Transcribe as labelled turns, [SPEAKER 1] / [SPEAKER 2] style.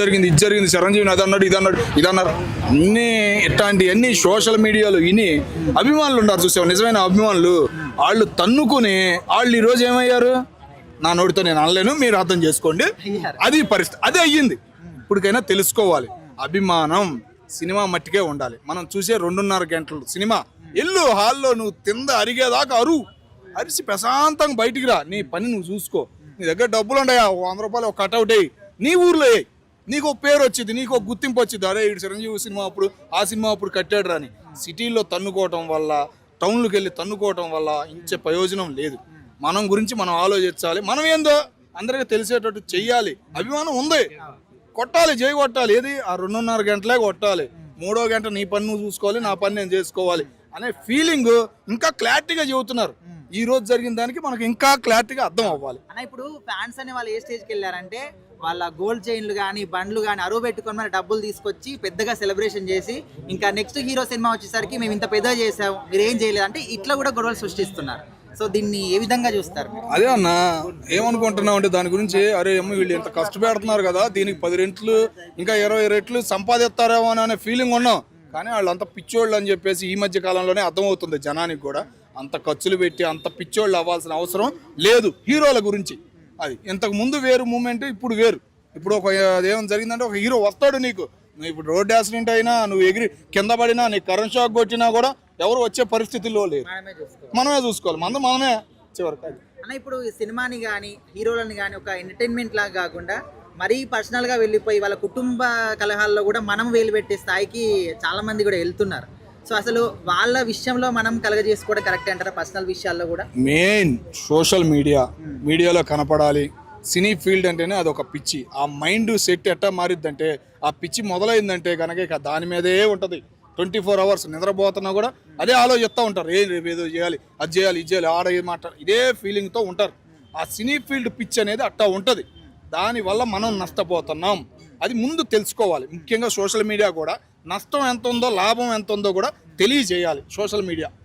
[SPEAKER 1] జరిగింది ఇది జరిగింది చిరంజీవిని అది అన్నాడు ఇది అన్నాడు ఇది అన్నారు. అన్ని ఇట్లాంటి అన్ని సోషల్ మీడియాలో ఇని అభిమానులు ఉన్నారు చూసావు? నిజమైన అభిమానులు. వాళ్ళు తన్నుకుని వాళ్ళు ఈరోజు ఏమయ్యారు? నా నోటితో నేను అనలేను మీరు అర్థం చేసుకోండి. అది పరిస్థితి అదే అయ్యింది. ఇప్పటికైనా తెలుసుకోవాలి. అభిమానం సినిమా మట్టికే ఉండాలి. మనం చూసే రెండున్నర గంటలు సినిమా. ఎల్లు హాల్లో నువ్వు తింద అరిగేదాకా అరువు అరిసి ప్రశాంతంగా బయటికి రా. నీ పని నువ్వు చూసుకో. నీ దగ్గర డబ్బులు ఓ వంద రూపాయలు ఒక కట్అవుట్ అయ్యి నీ ఊర్లో నీకు ఒక పేరు వచ్చింది నీకు ఒక గుర్తింపు వచ్చింది. అరే ఇటు చిరంజీవి సినిమా అప్పుడు ఆ సినిమా అప్పుడు కట్టాడు రాని. సిటీలో తన్నుకోవటం వల్ల టౌన్లోకి వెళ్ళి తన్నుకోవటం వల్ల ఇంచే ప్రయోజనం లేదు. మనం గురించి మనం ఆలోచించాలి. మనం ఏందో అందరికీ తెలిసేటట్టు చెయ్యాలి. అభిమానం ఉంది. కొట్టాలి జై కొట్టాలి. ఏది? ఆ రెండున్నర గంటలే కొట్టాలి. మూడో గంట నీ పని నువ్వు చూసుకోవాలి నా పని నేను చేసుకోవాలి అనే ఫీలింగ్ ఇంకా క్లారిటీగా చెబుతున్నారు. ఈ రోజు జరిగిన దానికి మనకు ఇంకా క్లారిటీగా అర్థం అవ్వాలి.
[SPEAKER 2] ఇప్పుడు ఫ్యాన్స్ అనే వాళ్ళు ఏ స్టేజ్కి వెళ్ళారంటే వాళ్ళ గోల్డ్ చైన్లు కానీ బండ్లు కానీ అరువు పెట్టుకొని మన డబ్బులు తీసుకొచ్చి పెద్దగా సెలబ్రేషన్ చేసి ఇంకా నెక్స్ట్ హీరో సినిమా వచ్చేసరికి మేము ఇంత పెద్దగా చేసాం మీరు ఏం చేయలేదు అంటే ఇట్లా కూడా గొడవలు సృష్టిస్తున్నారు. సో దీన్ని ఏ విధంగా చూస్తారు
[SPEAKER 1] అదే అన్న ఏమనుకుంటున్నావు అంటే దాని గురించి అరే అమ్మ వీళ్ళు ఎంత కష్టపెడుతున్నారు కదా దీనికి పది రెట్లు ఇంకా ఇరవై రెట్లు సంపాదిస్తారేమో అని అనే ఫీలింగ్ ఉన్నాం. కానీ వాళ్ళు అంత పిచ్చోళ్ళు అని చెప్పేసి ఈ మధ్య కాలంలోనే అర్థమవుతుంది జనానికి కూడా. అంత ఖర్చులు పెట్టి అంత పిచ్చోళ్ళు అవ్వాల్సిన అవసరం లేదు హీరోల గురించి. అది. ఇంతకు ముందు వేరు మూమెంట్ ఇప్పుడు వేరు. ఇప్పుడు ఒక ఏమైనా జరిగిందంటే ఒక హీరో వస్తాడు నీకు. నువ్వు ఇప్పుడు రోడ్ యాక్సిడెంట్ అయినా నువ్వు ఎగిరి కింద పడినా నీకు కరెంట్ షాక్ కొట్టినా కూడా ఎవరు వచ్చే పరిస్థితిలో లేరు.
[SPEAKER 2] మనమే చూసుకోవాలి.
[SPEAKER 1] మనమే చూసుకోవాలి. మందు మనమే చివరికి
[SPEAKER 2] అన్న ఇప్పుడు ఈ సినిమాని కానీ హీరోలని కానీ ఒక ఎంటర్టైన్మెంట్ లాగా కాకుండా మరీ పర్సనల్గా వెళ్ళిపోయి వాళ్ళ కుటుంబ కలహాల్లో కూడా మనం వేలు పెట్టే స్థాయికి చాలా మంది కూడా వెళ్తున్నారు. సో అసలు వాళ్ళ విషయంలో మనం కలగజేసుకోవడం కరెక్ట్ అంటారా? పర్సనల్ విషయాల్లో కూడా?
[SPEAKER 1] Main social media. మీడియాలో కనపడాలి. సినీ ఫీల్డ్ అంటేనే అది ఒక పిచ్చి. ఆ మైండ్ సెట్ ఎట్టా మారిద్దంటే ఆ పిచ్చి మొదలైందంటే కనుక ఇక దాని మీదే ఉంటుంది. ట్వంటీ ఫోర్ అవర్స్ నిద్రపోతున్నా కూడా అదే ఆలోచిస్తూ ఉంటారు. ఏ రేపు ఏదో చేయాలి అది చేయాలి ఇది చేయాలి ఆడ మాట్లాడాలి ఇదే ఫీలింగ్తో ఉంటారు. ఆ సినీ ఫీల్డ్ పిచ్ అనేది అట్టా ఉంటుంది. దానివల్ల మనం నష్టపోతున్నాం. అది ముందు తెలుసుకోవాలి. ముఖ్యంగా సోషల్ మీడియా కూడా నష్టం ఎంత ఉందో లాభం ఎంత ఉందో కూడా తెలియజేయాలి సోషల్ మీడియా.